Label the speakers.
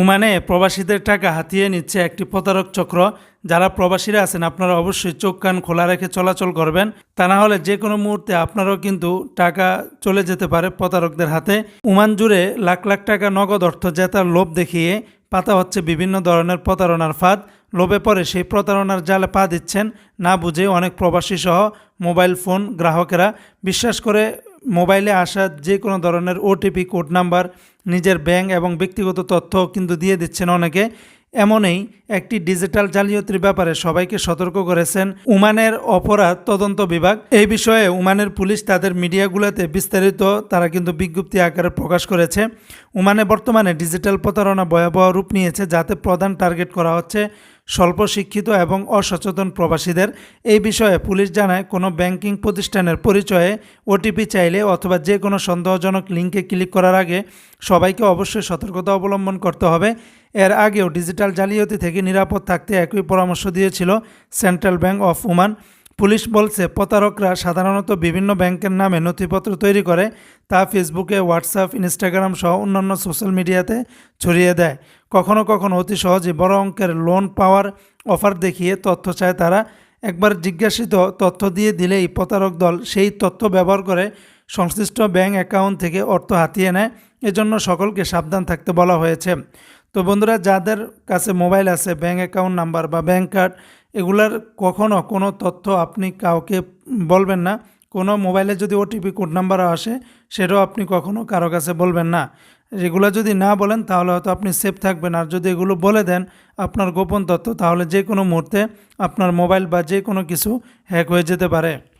Speaker 1: ওমানে প্রবাসীদের টাকা হাতিয়ে নিচ্ছে একটি প্রতারক চক্র। যারা প্রবাসীরা আছেন, আপনারা অবশ্যই চোখ কান খোলা রেখে চলাচল করবেন। তা না হলে যে কোনো মুহূর্তে আপনারাও কিন্তু টাকা চলে যেতে পারে প্রতারকদের হাতে। ওমান জুড়ে লাখ লাখ টাকা নগদ অর্থ জেতার লোভ দেখিয়ে পাতা হচ্ছে বিভিন্ন ধরনের প্রতারণার ফাঁদ। লোভে পরে সেই প্রতারণার জালে পা দিচ্ছেন না বুঝে অনেক প্রবাসী সহ মোবাইল ফোন গ্রাহকেরা। বিশ্বাস করে মোবাইলে আসা যে কোনো ধরনের ওটিপি, কোড নাম্বার নিজের ব্যাংক এবং ব্যক্তিগত তথ্য কিন্তু দিয়ে দিচ্ছেন অনেকে। এমনই একটি ডিজিটাল জালিয়াতির ব্যাপারে সবাইকে সতর্ক করেছেন উমানের অপরাধ তদন্ত বিভাগ। এই বিষয়ে উমানের পুলিশ তাদের মিডিয়াগুলোতে বিস্তারিত তারা কিন্তু বিজ্ঞপ্তি আকারে প্রকাশ করেছে। উমানে বর্তমানে ডিজিটাল প্রতারণা ভয়াবহ রূপ নিয়েছে, যাতে প্রধান টার্গেট করা হচ্ছে স্বল্প শিক্ষিত এবং অসচেতন প্রবাসীদের এই বিষয়ে পুলিশ জানায়, কোনো ব্যাংকিং প্রতিষ্ঠানের পরিচয়ে ওটিপি চাইলে অথবা যে কোনো সন্দেহজনক লিঙ্কে ক্লিক করার আগে সবাইকে অবশ্যই সতর্কতা অবলম্বন করতে হবে। এর আগেও ডিজিটাল জালিয়াতি থেকে নিরাপদ থাকতে একই পরামর্শ দিয়েছিল Central Bank of Oman. Police বলছে, প্রতারকরা সাধারণত বিভিন্ন ব্যাংকের নামে নথিপত্র তৈরি করে তা ফেসবুকে, হোয়াটসঅ্যাপ, ইনস্টাগ্রাম সহ অন্যান্য সোশ্যাল মিডিয়াতে ছড়িয়ে দেয়। কখনো কখনো অতি সহজে বড় অঙ্কের লোন পাওয়ার অফার দেখিয়ে তথ্য চায় তারা। একবার জিজ্ঞাসিত তথ্য দিয়ে দিলেই প্রতারক দল সেই তথ্য ব্যবহার করে সংশ্লিষ্ট ব্যাংক অ্যাকাউন্ট থেকে অর্থ হাতিয়ে নেয়। এজন্য সকলকে সাবধান থাকতে বলা হয়েছে। তো বন্ধুরা, যাদের কাছে মোবাইল আছে, ব্যাংক অ্যাকাউন্ট নাম্বার বা ব্যাংক কার্ড এগুলার কখনো কোনো তথ্য আপনি কাউকে বলবেন না। কোনো মোবাইলে যদি ওটিপি কোড নাম্বার আসে, সেটাও আপনি কখনো কারও কাছে বলবেন না। এগুলো যদি না বলেন, তাহলে হয়তো আপনি সেফ থাকবেন। আর যদি এগুলো বলে দেন আপনার গোপন তথ্য, তাহলে যে কোনো মুহূর্তে আপনার মোবাইল বা যে কোনো কিছু হ্যাক হয়ে যেতে পারে।